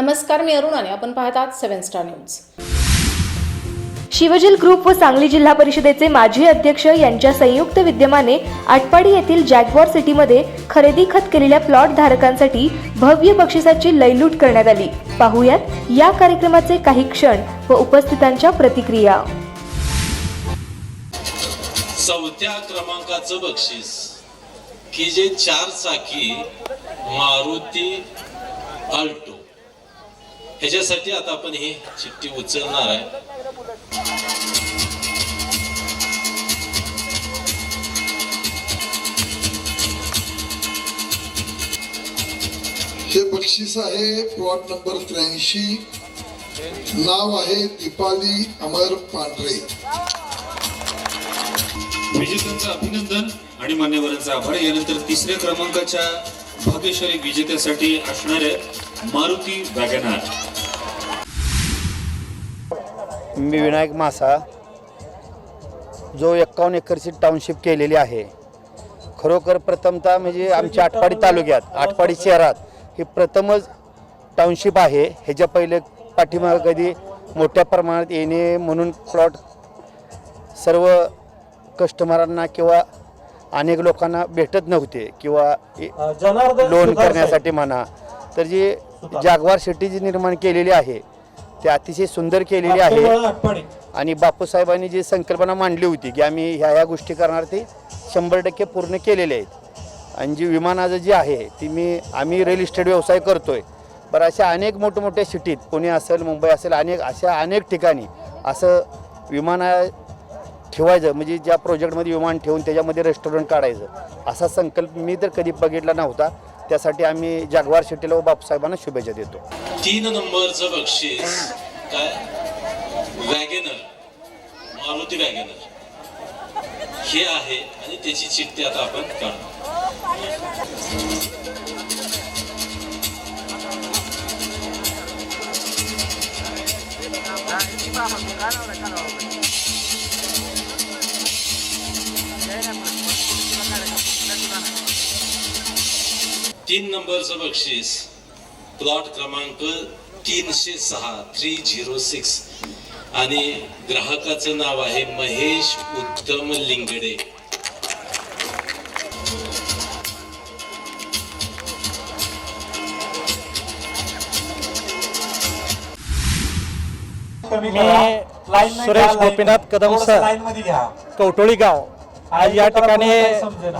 नमस्कार मी अरुण आणि आपण पाहत आहात seven star news. Shivjal group व सांगली जिल्हा परिषदेचे माजी अध्यक्ष यांच्या संयुक्त विद्यमाने आटपाडी येथील जॅगवॉर सिटीमध्ये खरेदी खत केलेल्या प्लॉट धारकांसाठी भव्य बक्षिसाची लयलूट करण्यात आली. पाहुयात या कार्यक्रमाचे काही क्षण व उपस्थितांच्या प्रतिक्रिया. चौथ्या क्रमांकाचं बक्षीस. की जे चार चाकी मारुती अल्टो ह्याच्यासाठी आता आपण ही चिठ्ठी उचलणार आहे. हे बक्षीस आहे प्लॉट नंबर त्र्याऐंशी. नाव आहे दीपाली अमर पांढरे. विजेत्यांचं अभिनंदन आणि मान्यवरांचा आभार. यानंतर तिसऱ्या क्रमांकाच्या भाग्यशाली विजेत्यासाठी असणारे मारुती वॅगनार. मी विनायक मासा जो एक्कावन्न एकरची टाउनशिप केलेली आहे. खरोखर प्रथमतः म्हणजे आमच्या आटपाडी तालुक्यात आटपाडी शहरात ही प्रथमच टाउनशिप आहे. ह्याच्या पहिले पाठीमागं कधी मोठ्या प्रमाणात येणे म्हणून प्लॉट सर्व कस्टमरांना किंवा अनेक लोकांना भेटत नव्हते किंवा लोन करण्यासाठी म्हणा. तर जी जागवार शेती जी निर्माण केलेली आहे ती अतिशय सुंदर केलेली आहे. आणि बापूसाहेबांनी जी संकल्पना मांडली होती की आम्ही ह्या ह्या गोष्टी करणार ते शंभर टक्के पूर्ण केलेले आहेत. आणि जी विमानाचं जी आहे ती मी आम्ही रिअल इस्टेट व्यवसाय करतोय. बरं अशा अनेक मोठमोठ्या सिटीत पुणे असेल मुंबई असेल अनेक अशा अनेक ठिकाणी असं विमाना ठेवायचं म्हणजे ज्या प्रोजेक्टमध्ये विमान ठेवून त्याच्यामध्ये रेस्टॉरंट काढायचं असा संकल्प मी तर कधी बघितला नव्हता. त्यासाठी आम्ही जागवार शेट्टीला व बापूसाहेबांना शुभेच्छा देतो. तीन नंबरचं बक्षीस काय? वॅगेनर. मारुती वॅगेनर. हे आहे आणि त्याची चिठ्ठी आता आपण काढू. तीन नंबरचं बक्षीस. प्लॉट क्रमांक तीनशे सहा थ्री झिरो सिक्स. आणि ग्राहकाचं नाव आहे महेश उत्तम लिंगडे. मी सुरेश गोपीनाथ कदम सर. कवटोळी गाव. आज या ठिकाणी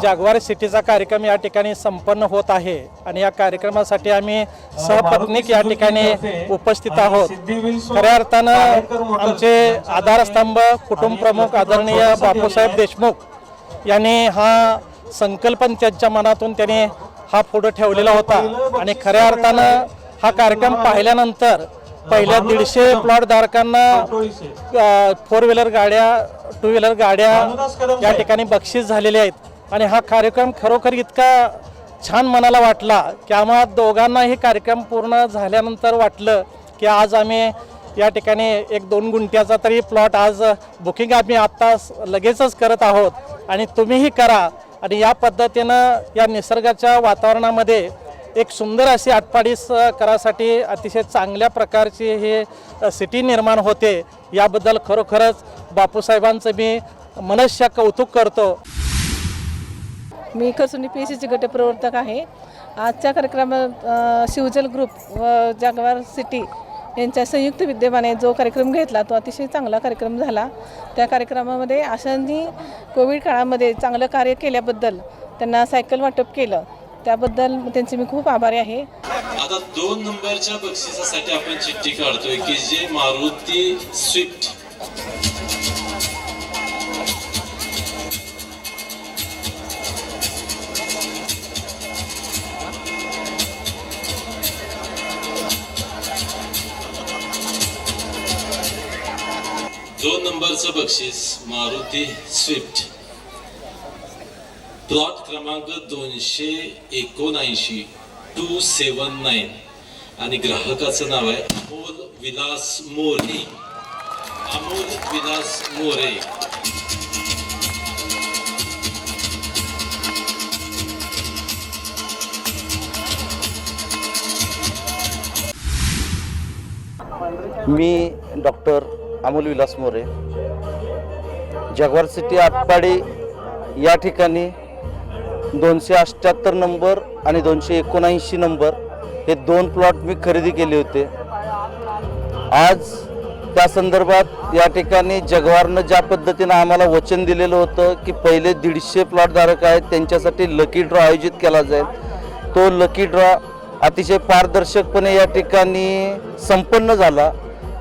जागवार सिटीचा कार्यक्रम या ठिकाणी संपन्न होत आहे आणि या कार्यक्रमासाठी आम्ही सहपत्नीक या ठिकाणी उपस्थित आहोत. खऱ्या अर्थानं आमचे आधारस्तंभ कुटुंब प्रमुख आदरणीय बापूसाहेब देशमुख यांनी हा संकल्पन त्यांच्या मनातून त्यांनी हा फोटो ठेवलेला होता. आणि खऱ्या अर्थानं हा कार्यक्रम पाहिल्यानंतर पहिल्या दीडशे प्लॉट धारकांना फोर व्हीलर गाड्या टू व्हीलर गाड्या या ठिकाणी बक्षीस झालेले आहेत. आणि हा कार्यक्रम खरोखर इतका छान मनाला वाटला की आम्हा दोघांना हे कार्यक्रम पूर्ण झाल्यानंतर वाटलं की आज आम्ही या ठिकाणी एक दोन गुंठ्याचा तरी प्लॉट आज बुकिंग आम्ही आत्ता लगेचच करत आहोत. आणि तुम्हीही करा. आणि या पद्धतीनं या निसर्गाच्या वातावरणामध्ये एक सुंदर अशी आटपाडी स- करासाठी अतिशय चांगल्या प्रकारची हे सिटी निर्माण होते. याबद्दल खरोखरच बापूसाहेबांचं मी मनस्य कौतुक करतो. मी खरसुंडी पी सी ची गटप्रवर्तक आहे. आजच्या कार्यक्रमात शिवजल ग्रुप व जागवार सिटी यांच्या संयुक्त विद्यमाने जो कार्यक्रम घेतला तो अतिशय चांगला कार्यक्रम झाला. त्या कार्यक्रमामध्ये आशांनी कोविड काळामध्ये चांगलं कार्य केल्याबद्दल त्यांना सायकल वाटप केलं. त्याबद्दल त्यांचे मी खूप आभारी आहे. आता दोन नंबरच्या बक्षिसासाठी आपण चिठ्ठी काढतोय की जे मारुती स्विफ्ट. दोन नंबरचं बक्षीस मारुती स्विफ्ट. प्लॉट क्रमांक दोनशे एकोणऐंशी टू सेवन नाईन. आणि ग्राहकाचं नाव आहे अमोल विलास मोरे. अमोल विलास मोरे. मी डॉक्टर अमोल विलास मोरे. जगवार सिटी आटपाडी या ठिकाणी दोनशे अठ्ठ्याहत्तर नंबर आणि दोनशे एकोणऐंशी नंबर हे दोन प्लॉट मी खरेदी केले होते. आज त्या संदर्भात या ठिकाणी जगवारनं ज्या पद्धतीनं आम्हाला वचन दिलेलं होतं की पहिले दीडशे प्लॉटधारक आहेत त्यांच्यासाठी लकी ड्रॉ आयोजित केला जाईल. तो लकी ड्रॉ अतिशय पारदर्शकपणे या ठिकाणी संपन्न झाला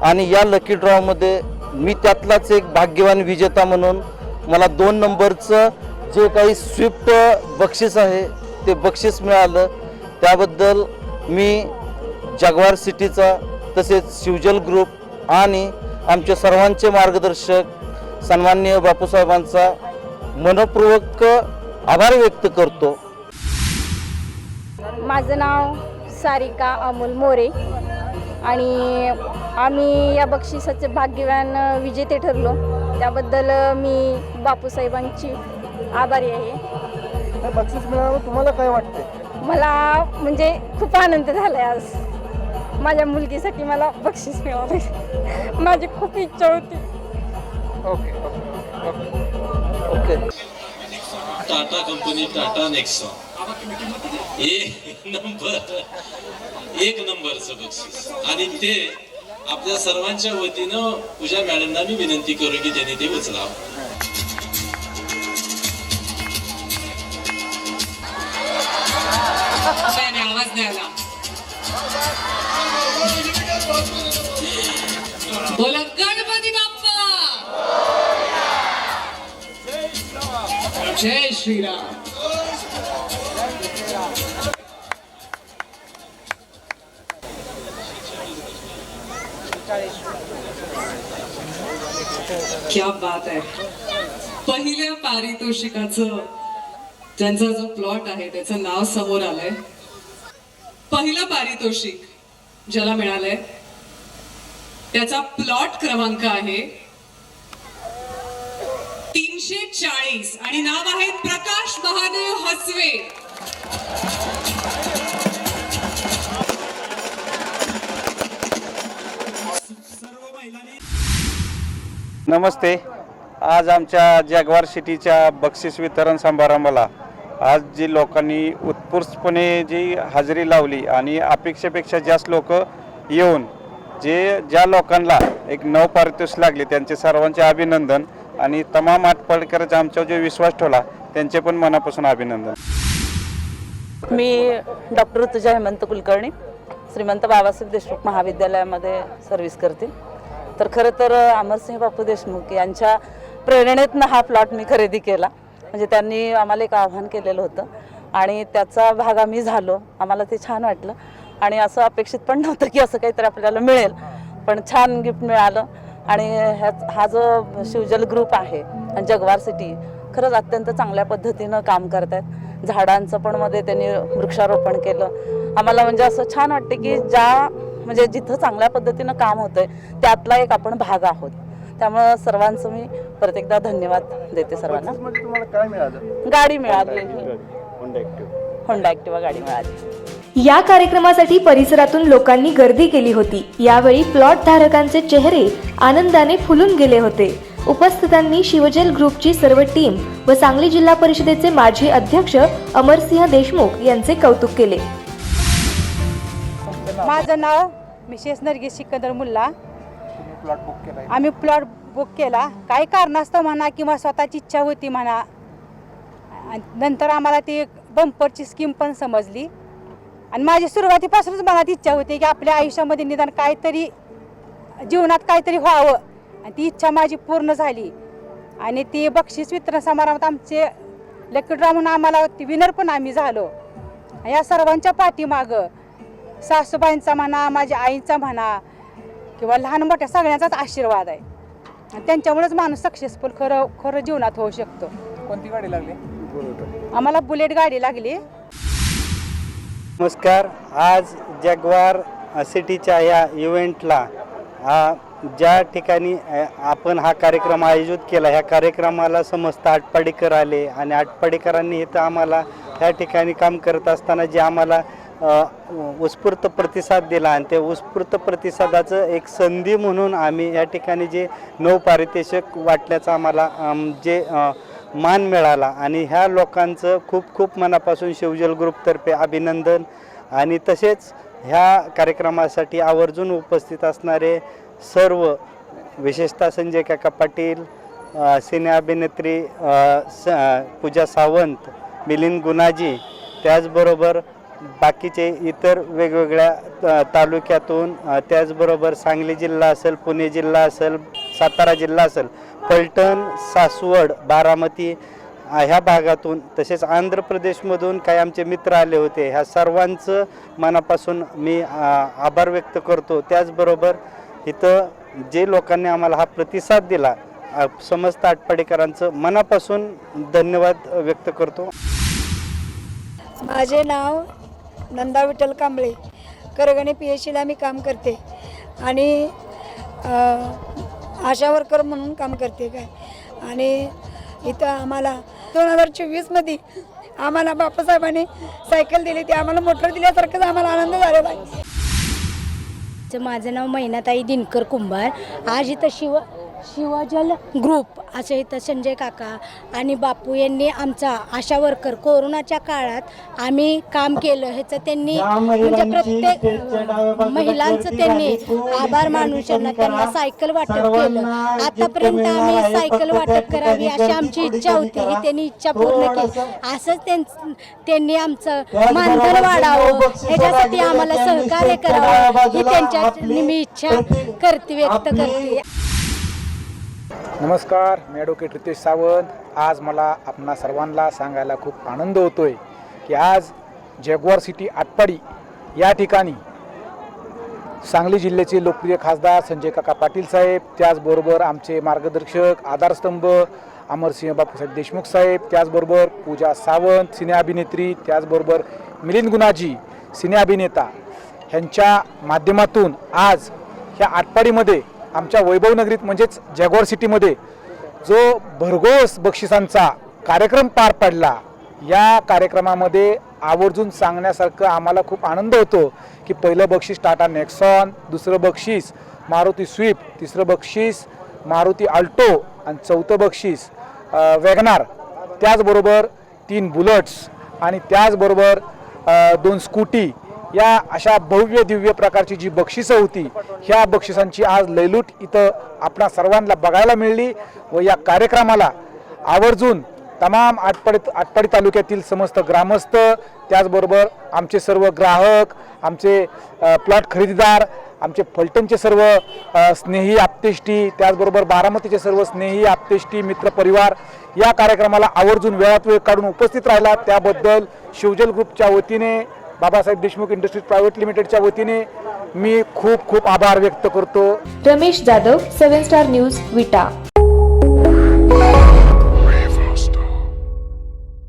आणि या लकी ड्रॉमध्ये मी त्यातलाच एक भाग्यवान विजेता म्हणून मला दोन नंबरचं जे काही स्विफ्ट बक्षीस आहे ते बक्षीस मिळालं. त्याबद्दल मी जगवार सिटीचा तसेच शिवजल ग्रुप आणि आमचे सर्वांचे मार्गदर्शक सन्माननीय बापूसाहेबांचा मनपूर्वक आभार व्यक्त करतो. माझं नाव सारिका अमोल मोरे आणि आम्ही या बक्षिसाचे भाग्यवान विजेते ठरलो. त्याबद्दल मी बापूसाहेबांची आभारी आहे. बक्षीस मिळालं तुम्हाला काय वाटतंय? मला म्हणजे खूप आनंद झाला आहे आज. माझ्या मुलगीसाठी मला बक्षीस मिळालं माझी खूप इच्छा होती. Okay okay okay. Tata company Tata Nexon. एक नंबर एक नंबरचं बक्षीस. आणि ते आपल्या सर्वांच्या वतीनं पूजा मॅडमना मी विनंती करू की त्यांनी ते उचलावं. आवाज बोला गणपती बाप्पा! जय श्रीराम. क्या बात आहे. पहिल्या पारितोषिकाचं त्यांचा जो प्लॉट आहे त्याचं नाव समोर आलंय. पहिलं पारितोषिक ज्याला मिळालंय त्याचा प्लॉट क्रमांक आहे तीनशे चाळीस आणि नाव आहे प्रकाश महादेव हसवे. नमस्ते. आज आमच्या जगवार सिटीच्या बक्षीस वितरण समारंभाला आज जी लोकांनी उत्स्फूर्तपणे जी हजेरी लावली आणि अपेक्षेपेक्षा जास्त लोक येऊन जे ज्या लोकांना एक नव पारितोषिक लागले त्यांचे सर्वांचे अभिनंदन आणि तमाम आटपाडकरचा आमच्यावर जो विश्वास ठेवला त्यांचे पण मनापासून अभिनंदन. मी डॉक्टर ऋतुजा हेमंत कुलकर्णी श्रीमंत बाबासाहेब देशमुख महाविद्यालयामध्ये सर्व्हिस करते तर खरं तर अमरसिंह बापू देशमुख यांच्या प्रेरणेतनं हा प्लॉट मी खरेदी केला. म्हणजे त्यांनी आम्हाला एक आव्हान केलेलं होतं. आणि त्याचा भाग आम्ही झालो. आम्हाला ते छान वाटलं. आणि असं अपेक्षित पण नव्हतं की असं काहीतरी आपल्याला मिळेल. पण छान गिफ्ट मिळालं. आणि ह्या हा जो शिवजल ग्रुप आहे आणि जगवार सिटी खरंच अत्यंत चांगल्या पद्धतीनं काम करत आहेत झाडांचं पण मध्ये त्यांनी वृक्षारोपण केलं. आम्हाला म्हणजे असं छान वाटतं की ज्या म्हणजे जिथं चांगल्या पद्धतीनं काम होतंय त्यातला एक आपण भाग आहोत. त्यामुळं सर्वांचं मी परत एकदा धन्यवाद देते सर्वांना. मध्ये तुम्हाला काय मिळालं? गाडी मिळाली. होंडा गाडी. मिळाली. या कार्यक्रमासाठी परिसरातून लोकांनी गर्दी केली होती. यावेळी प्लॉट धारकांचे चेहरे आनंदाने फुलून गेले होते. उपस्थितांनी शिवजल ग्रुपची सर्व टीम व सांगली जिल्हा परिषदेचे माजी अध्यक्ष अमरसिंह देशमुख यांचे कौतुक केले. माझं नाव Mrs Nargis Sikandar Mulla. Plot book केला आम्ही प्लॉट बुक केला. काही कारणास्तव म्हणा किंवा स्वतःची इच्छा होती म्हणा आणि नंतर आम्हाला ती बंपरची स्कीम पण समजली. आणि माझी सुरुवातीपासूनच मला ती इच्छा होती की आपल्या आयुष्यामध्ये निदान काहीतरी जीवनात काहीतरी व्हावं. आणि ती इच्छा माझी पूर्ण झाली. आणि ती बक्षीस वितरण समारंभात आमचे लकीड्रॉ म्हणून आम्हाला ती विनर पण आम्ही झालो. या सर्वांच्या पाठीमागं सासूबाईंचा म्हणा माझ्या आईचा म्हणा किंवा लहान मोठ्या सगळ्यांचाच आशीर्वाद आहे. आणि त्यांच्यामुळेच माणूस सक्सेसफुल खरं खरं जीवनात होऊ शकतो. कोणती गाडी लागली? आम्हाला बुलेट गाडी लागली. नमस्कार. आज जगवार सिटीच्या या इव्हेंटला ज्या ठिकाणी आपण हा कार्यक्रम आयोजित केला ह्या कार्यक्रमाला समस्त आटपाडीकर आले आणि आटपाडीकरांनी इथं आम्हाला ह्या ठिकाणी काम करत असताना जे आम्हाला उत्स्फूर्त प्रतिसाद दिला आणि त्या उत्स्फूर्त प्रतिसादाचं एक संधी म्हणून आम्ही या ठिकाणी जे नऊ पारितोषिक वाटल्याचा आम्हाला जे मान मिळाला आणि ह्या लोकांचं खूप खूप मनापासून शिवजल ग्रुपतर्फे अभिनंदन आणि तसेच ह्या कार्यक्रमासाठी आवर्जून उपस्थित असणारे सर्व विशेषतः संजय काका पाटील सिने अभिनेत्री स पूजा सावंत मिलिंद गुणाजी त्याचबरोबर बाकीचे इतर वेगवेगळ्या तालुक्यातून त्याचबरोबर सांगली जिल्हा असेल पुणे जिल्हा असेल सातारा जिल्हा असेल फलटण सासवड बारामती ह्या भागातून तसेच आंध्र प्रदेशमधून काही आमचे मित्र आले होते. ह्या सर्वांचं मनापासून मी आभार व्यक्त करतो. त्याचबरोबर इथं जे लोकांनी आम्हाला हा प्रतिसाद दिला समस्त आटपाडेकरांचं मनापासून धन्यवाद व्यक्त करतो. माझे नाव नंदा विठ्ठल कांबळे. करगणे पी एच सीला मी काम करते. आणि आशा वर्कर म्हणून काम करते काय. आणि इथं आम्हाला दोन हजार चोवीसमध्ये आम्हाला बापासाहेबांनी सायकल दिली. ती आम्हाला मोटर दिल्यासारखंच आम्हाला आनंद झालेला आहे माझं नाव मैनाताई दिनकर कुंभार. आज इथं शिव शिवजल ग्रुप असं इथं संजय काका आणि बापू यांनी आमचा आशा वर्कर. कोरोनाच्या काळात आम्ही काम केलं ह्याचं त्यांनी म्हणजे प्रत्येक महिलांचं त्यांनी आभार मानून त्यांना त्यांना सायकल वाटप केलं. आतापर्यंत आम्ही सायकल वाटप करावी अशी आमची इच्छा होती. ही त्यांनी इच्छा पूर्ण केली. असंच त्यां- त्यांनी आमचं मानधन वाढावं. ह्याच्यासाठी आम्हाला सहकार्य करावं. ही त्यांच्या मी इच्छा करते व्यक्त करते. नमस्कार मी ॲडव्होकेट रितेश सावंत. आज मला आपणा सर्वांना सांगायला खूप आनंद होतो आहे की आज जॅग्वार सिटी आटपाडी या ठिकाणी सांगली जिल्ह्याचे लोकप्रिय खासदार संजय काका पाटील साहेब त्याचबरोबर आमचे मार्गदर्शक आधारस्तंभ अमरसिंह बापूसाहेब देशमुख साहेब त्याचबरोबर पूजा सावंत सिने अभिनेत्री त्याचबरोबर मिलिंद गुणाजी सिने अभिनेता. ह्यांच्या माध्यमातून आज ह्या आटपाडीमध्ये आमच्या वैभवनगरीत म्हणजेच जॅगॉर सिटीमध्ये जो भरघोस बक्षिसांचा कार्यक्रम पार पडला या कार्यक्रमामध्ये आवर्जून सांगण्यासारखं आम्हाला खूप आनंद होतो की पहिलं बक्षीस टाटा नेक्सॉन दुसरं बक्षीस मारुती स्विफ्ट तिसरं बक्षीस मारुती आल्टो आणि चौथं बक्षीस वॅगनार. त्याचबरोबर तीन बुलट्स आणि त्याचबरोबर दोन स्कूटी या अशा भव्य दिव्य प्रकारची जी बक्षिसं होती ह्या बक्षिसांची आज लयलूट इथं आपणा सर्वांना बघायला मिळली व या कार्यक्रमाला आवर्जून तमाम आटपाडी आटपाडी तालुक्यातील समस्त ग्रामस्थ त्याचबरोबर आमचे सर्व ग्राहक आमचे प्लॉट खरेदीदार आमचे फलटणचे सर्व स्नेही आप्तेष्टी त्याचबरोबर बारामतीचे सर्व स्नेही आप्तेष्टी मित्रपरिवार या कार्यक्रमाला आवर्जून वेळात वेळ काढून उपस्थित राहिला. त्याबद्दल शिवजल ग्रुपच्या वतीने बाबासाहेब देशमुख इंडस्ट्रीज प्रायव्हेट लिमिटेडच्या वतीने मी खूप खूप आभार व्यक्त करतो. Ramesh Jadhav seven star news Vita.